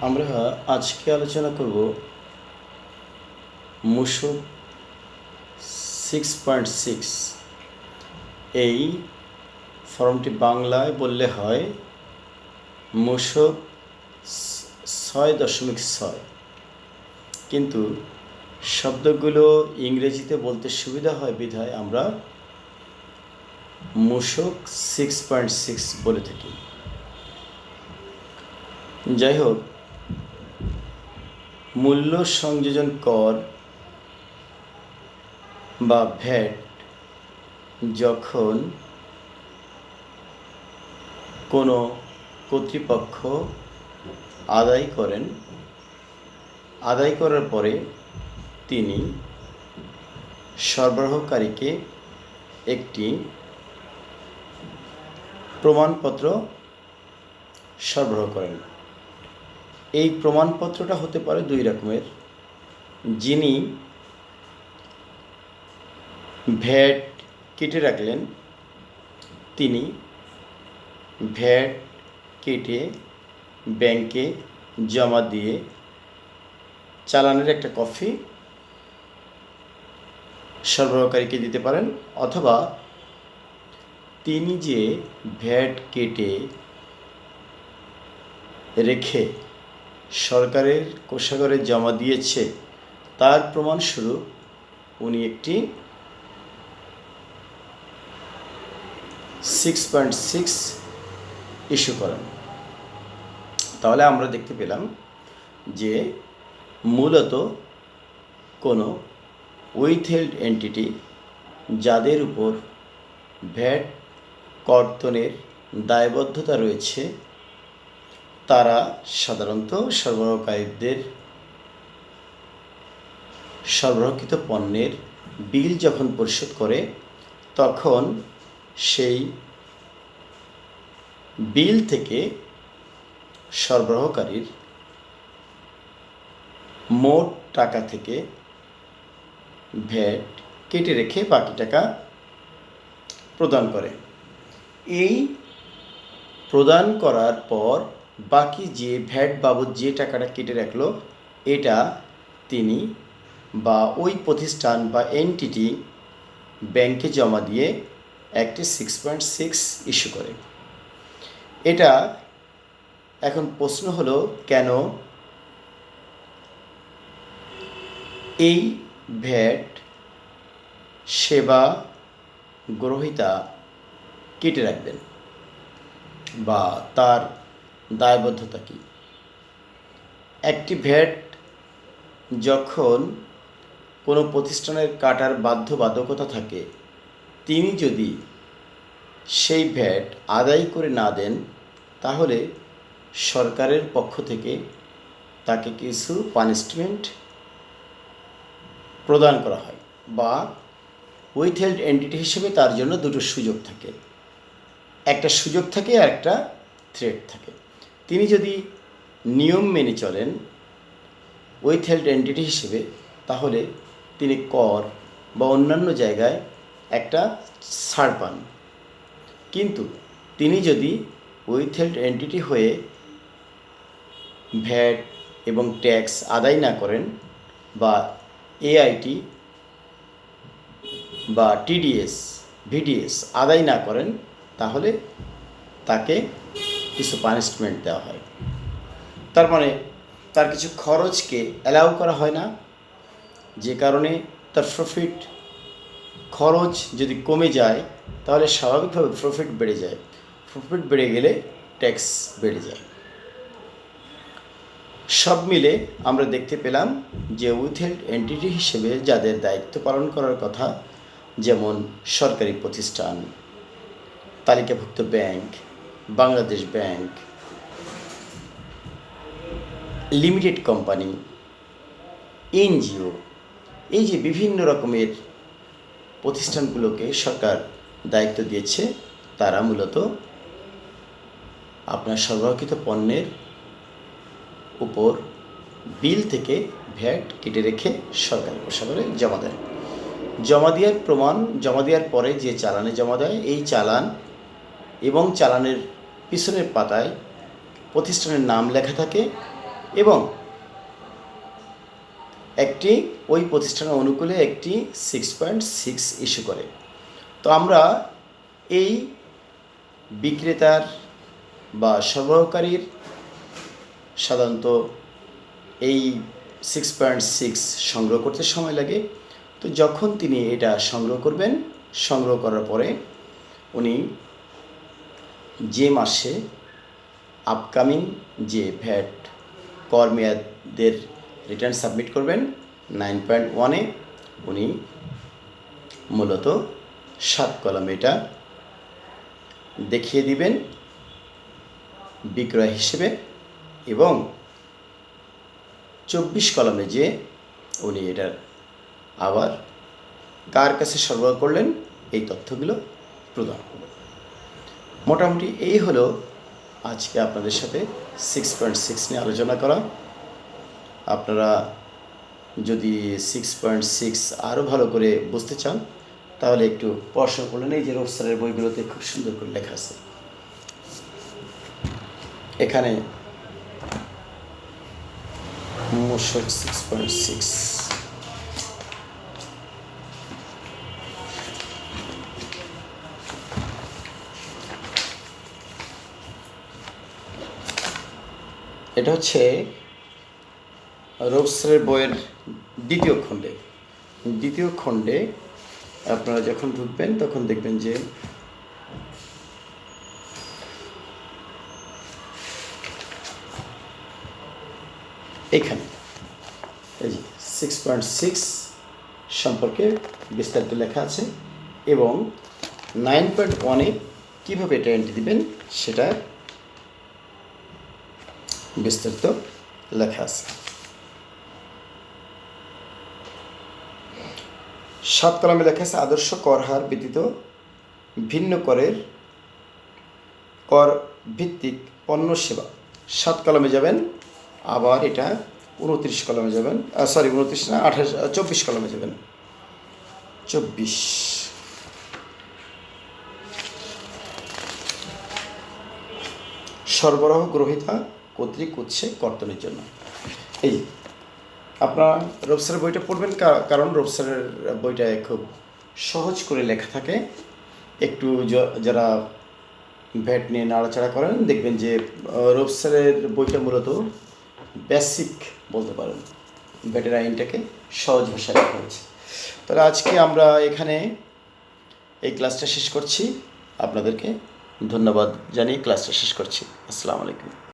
আমরা আজকে আলোচনা করব মুসুক সিক্স পয়েন্ট সিক্স এই ফর্মটি বাংলায় বললে হয় মুসুক ছয় দশমিক ছয়। কিন্তু শব্দগুলো ইংরেজিতে বলতে সুবিধা হয় বিধায় আমরা মুসুক সিক্স পয়েন্ট সিক্স বলে থাকি। যাই হোক মূল্য সংযোজন কর বা ভ্যাট যখন কোনো কর্তৃপক্ষ আদায় করেন, আদায় করার পরে তিনি সরবরাহকারীকে একটি প্রমাণপত্র সরবরাহ করেন। এই প্রমাণপত্রটা হতে পারে দুই রকমের। যিনি ভ্যাট কেটে রাখলেন, তিনি ভ্যাট কেটে ব্যাংকে জমা দিয়ে চালানের একটা কপি সরবরাহকারীকে দিতে পারেন, অথবা তিনি যে ভ্যাট কেটে রেখে সরকারের কোষাগারে জমা দিয়েছে, তার প্রমাণস্বরূপ উনি একটি সিক্স পয়েন্ট সিক্স ইস্যু করেন। তাহলে আমরা দেখতে পেলাম যে মূলত কোনো উইথহেল্ড এন্টিটি যাদের উপর ভ্যাট কর্তনের দায়বদ্ধতা রয়েছে তারা সাধারণত সরবরাহকারীদের সরবরাহকৃত পণ্যের বিল যখন পরিশোধ করে, তখন সেই বিল থেকে সরবরাহকারীর মোট টাকা থেকে ভ্যাট কেটে রেখে বাকি টাকা প্রদান করে। এই প্রদান করার পর বাকি যে ভ্যাট বাবদ যে টাকাটা কেটে রাখল, এটা তিনি বা ওই প্রতিষ্ঠান বা এনটিটি ব্যাংকে জমা দিয়ে একটি সিক্স পয়েন্ট সিক্স ইস্যু করে। এটা এখন প্রশ্ন হলো, কেন এই ভ্যাট সেবা গ্রহিতা কেটে রাখবেন বা তার দায়বদ্ধতা কী? একটি ভ্যাট যখন কোনো প্রতিষ্ঠানের কাটার বাধ্যবাধকতা থাকে, তিনি যদি সেই ভ্যাট আদায় করে না দেন, তাহলে সরকারের পক্ষ থেকে তাকে কিছু পানিশমেন্ট প্রদান করা হয় বা উইথ উইথহেল্ড এন্টিটি হিসেবে তার জন্য দুটো সুযোগ থাকে। একটা সুযোগ থাকে আর একটা থ্রেট থাকে। তিনি যদি নিয়ম মেনে চলেন উইথহেল্ড এন্টিটি হিসেবে, তাহলে তিনি কর বা অন্যান্য জায়গায় একটা ছাড় পান। কিন্তু তিনি যদি উইথহেল্ড এন্টিটি হয়ে ভ্যাট এবং ট্যাক্স আদায় না করেন বা এআইটি বা টিডিএস ভিডিএস আদায় না করেন, তাহলে তাকে কিছু পানিশমেন্ট দেওয়া হয়। তার মানে তার কিছু খরচকে অ্যালাউ করা হয় না। যে কারণে তার প্রফিট খরচ যদি কমে যায়, তাহলে স্বাভাবিকভাবে প্রফিট বেড়ে যায়। প্রফিট বেড়ে গেলে ট্যাক্স বেড়ে যায়। সব মিলে আমরা দেখতে পেলাম যে উইথহেল্ড এন্টিটি হিসেবে যাদের দায়িত্ব পালন করার কথা, যেমন সরকারি প্রতিষ্ঠান, তালিকাভুক্ত bank Bangladesh bank limited company NGO এই যে বিভিন্ন রকমের প্রতিষ্ঠানগুলোকে সরকার দায়িত্ব দিয়েছে, তারা মূলত আপনার সরবরাহকৃত পণ্যের উপর বিল থেকে ভ্যাট কেটে রেখে সরকার কোষাগারে জমা দেয়। জমা দেওয়ার প্রমাণ, জমা দেওয়ার পরে যে চালানে জমা দেয়, এই চালান এবং চালানের পিছনের পাতায় প্রতিষ্ঠানের নাম লেখা থাকে এবং একটি ওই প্রতিষ্ঠানের অনুকূলে একটি সিক্স পয়েন্ট সিক্স ইস্যু করে। তো আমরা এই বিক্রেতার বা সরবরাহকারীর সাধারণত এই সিক্স পয়েন্ট সিক্স সংগ্রহ করতে সময় লাগে। তো যখন তিনি এটা সংগ্রহ করবেন, সংগ্রহ করার পরে উনি যে মাসে আপকামিং যে ভ্যাট কর মেয়াদের রিটার্ন সাবমিট করবেন নাইন পয়েন্ট ওয়ানে উনি মূলত সাত কলম এটা দেখিয়ে দিবেন বিক্রয় হিসেবে এবং চব্বিশ কলমে যে উনি এটার আবার কার কাছে সরবরাহ করলেন, এই তথ্যগুলো প্রদান করবেন। মোটামুটি এই হলো আজকে আপনাদের সাথে সিক্স পয়েন্ট সিক্স নিয়ে আলোচনা করা। আপনারা যদি সিক্স পয়েন্ট সিক্স আরও ভালো করে বুঝতে চান, তাহলে একটু পড়াশোনা করলেন, এই যে রোবসারের বইগুলোতে খুব সুন্দর করে লেখা আছে। এখানে সিক্স পয়েন্ট সিক্স এটা হচ্ছে রোবসারের বইয়ের দ্বিতীয় খণ্ডে। দ্বিতীয় খণ্ডে আপনারা যখন ঢুকবেন, তখন দেখবেন যে এখানে, এই যে সিক্স পয়েন্ট সিক্স সম্পর্কে বিস্তারিত লেখা আছে এবং নাইন পয়েন্ট ওয়ানে কীভাবে এটা এন্ট্রি দিবেন, সেটা বিস্তারিত লেখা আছে। সাত কলমে লেখা আছে, আদর্শ কর হার ব্যতীত ভিন্ন করের কর ভিত্তিক পণ্য সেবা। সাত কলমে যাবেন, আবার এটা উনত্রিশ কলমে যাবেন সরি উনত্রিশ না, আঠাশ চব্বিশ কলমে যাবেন। চব্বিশ। সরবরাহ, গ্রহিতা কর্তৃক উৎসে কর্তনের জন্য। এই আপনারা রবসারের বইটা পড়বেন কারণ রবসারের বইটা খুব সহজ করে লেখা থাকে। একটু যারা ভ্যাট নিয়ে নাড়াচাড়া করেন, দেখবেন যে রবসারের বইটা মূলত বেসিক বলতে পারেন। ভ্যাটের আইনটাকে সহজ ভাষায় লেখা হয়েছে। তাহলে আজকে আমরা এখানে এই ক্লাসটা শেষ করছি। আপনাদেরকে ধন্যবাদ জানিয়ে ক্লাসটা শেষ করছি। আসসালামু আলাইকুম।